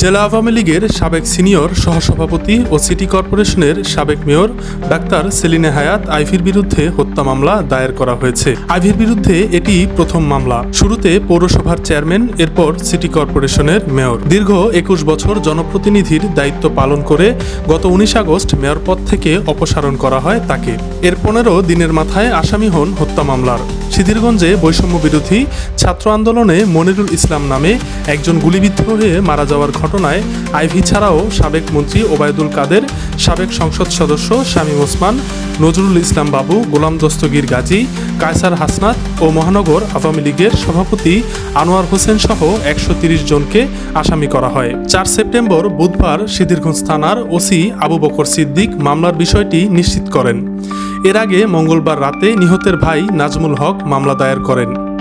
জেলা আওয়ামী লীগের সাবেক সিনিয়র সহসভাপতি ও সিটি কর্পোরেশনের সাবেক মেয়র ডাক্তার সেলিনে হায়াত আইভির বিরুদ্ধে হত্যা মামলা দায়ের করা হয়েছে। আইভির বিরুদ্ধে এটি প্রথম মামলা। শুরুতে পৌরসভার চেয়ারম্যান, এরপর সিটি কর্পোরেশনের মেয়র। দীর্ঘ একুশ বছর জনপ্রতিনিধির দায়িত্ব পালন করে গত উনিশ আগস্ট মেয়র পদ থেকে অপসারণ করা হয় তাকে। এর পনেরো দিনের মাথায় আসামি হন হত্যা মামলার। সিদ্ধিরগঞ্জে বৈষম্য বিরোধী ছাত্র আন্দোলনে মনিরুল ইসলাম নামে একজন গুলিবিদ্ধ হয়ে মারা যাওয়ার ঘটনায় আইভি ছাড়াও সাবেক মন্ত্রী ওবায়দুল কাদের, সাবেক সংসদ সদস্য শামীম ওসমান নজরুল ইসলাম বাবু, গোলাম দস্তগীর গাজী, কায়সার হাসনাত ও মহানগর আওয়ামী লীগের সভাপতি আনোয়ার হোসেন সহ একশো জনকে আসামি করা হয়। চার সেপ্টেম্বর বুধবার সিদ্ধিরগঞ্জ থানার ওসি আবু বকর সিদ্দিক মামলার বিষয়টি নিশ্চিত করেন। এর আগে মঙ্গলবার রাতে নিহতের ভাই নাজমুল হক মামলা দায়ের করেন।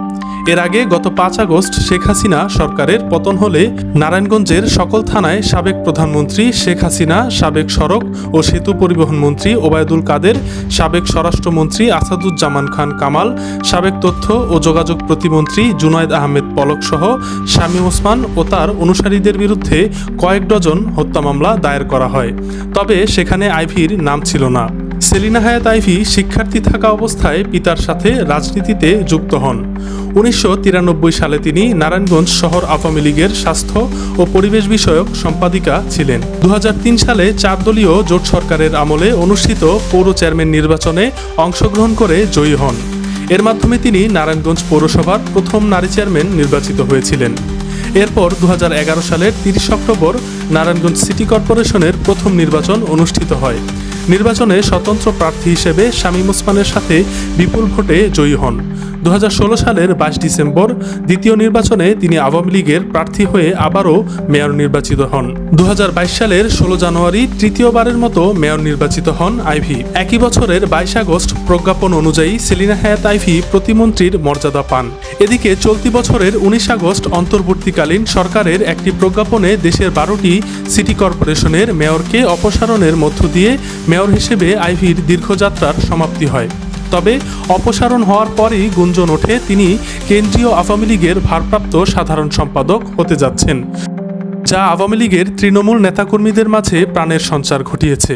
এর আগে গত পাঁচ আগস্ট শেখ হাসিনা সরকারের পতন হলে নারায়ণগঞ্জের সকল থানায় সাবেক প্রধানমন্ত্রী শেখ হাসিনা, সাবেক সড়ক ও সেতু পরিবহন মন্ত্রী ওবায়দুল কাদের, সাবেক স্বরাষ্ট্রমন্ত্রী আসাদুজ্জামান খান কামাল, সাবেক তথ্য ও যোগাযোগ প্রতিমন্ত্রী জুনায়দ আহমেদ পলক সহ শামীম ওসমান ও তার অনুসারীদের বিরুদ্ধে কয়েক ডজন হত্যা মামলা দায়ের করা হয়। তবে সেখানে আইভির নাম ছিল না। সেলিনা হায়াত আইভি শিক্ষার্থী থাকা অবস্থায় পিতার সাথে রাজনীতিতে যুক্ত হন। উনিশশো তিরানব্বই সালে তিনি নারায়ণগঞ্জ শহর আওয়ামী লীগের স্বাস্থ্য ও পরিবেশ বিষয়ক সম্পাদিকা ছিলেন। দু হাজার তিন সালে চার দলীয় জোট সরকারের আমলে অনুষ্ঠিত পৌর চেয়ারম্যান নির্বাচনে অংশগ্রহণ করে জয়ী হন। এর মাধ্যমে তিনি নারায়ণগঞ্জ পৌরসভার প্রথম নারী চেয়ারম্যান নির্বাচিত হয়েছিলেন। এরপর দু হাজার এগারো সালের তিরিশ অক্টোবর নারায়ণগঞ্জ সিটি কর্পোরেশনের প্রথম নির্বাচন অনুষ্ঠিত হয়। নির্বাচনে স্বতন্ত্র প্রার্থী হিসেবে শামীম ওসমানের সাথে বিপুল ভোটে জয়ী হন। দু হাজার ষোলো সালের বাইশ ডিসেম্বর দ্বিতীয় নির্বাচনে তিনি আওয়ামী লীগের প্রার্থী হয়ে আবারও মেয়র নির্বাচিত হন। দু হাজার বাইশ সালের ষোলো জানুয়ারি তৃতীয়বারের মতো মেয়র নির্বাচিত হন আইভি। একই বছরের বাইশ আগস্ট প্রজ্ঞাপন অনুযায়ী সেলিনা হায়াত আইভি প্রতিমন্ত্রীর মর্যাদা পান। এদিকে চলতি বছরের উনিশ আগস্ট অন্তর্বর্তীকালীন সরকারের একটি প্রজ্ঞাপনে দেশের বারোটি সিটি কর্পোরেশনের মেয়রকে অপসারণের মধ্য দিয়ে মেয়র হিসেবে আইভির দীর্ঘযাত্রার সমাপ্তি হয়। তবে অপসারণ হওয়ার পরই গুঞ্জন ওঠে, তিনি কেন্দ্রীয় আওয়ামী লীগের ভারপ্রাপ্ত সাধারণ সম্পাদক হতে যাচ্ছেন, যা আওয়ামী লীগের তৃণমূল নেতাকর্মীদের মাঝে প্রাণের সঞ্চার ঘটিয়েছে।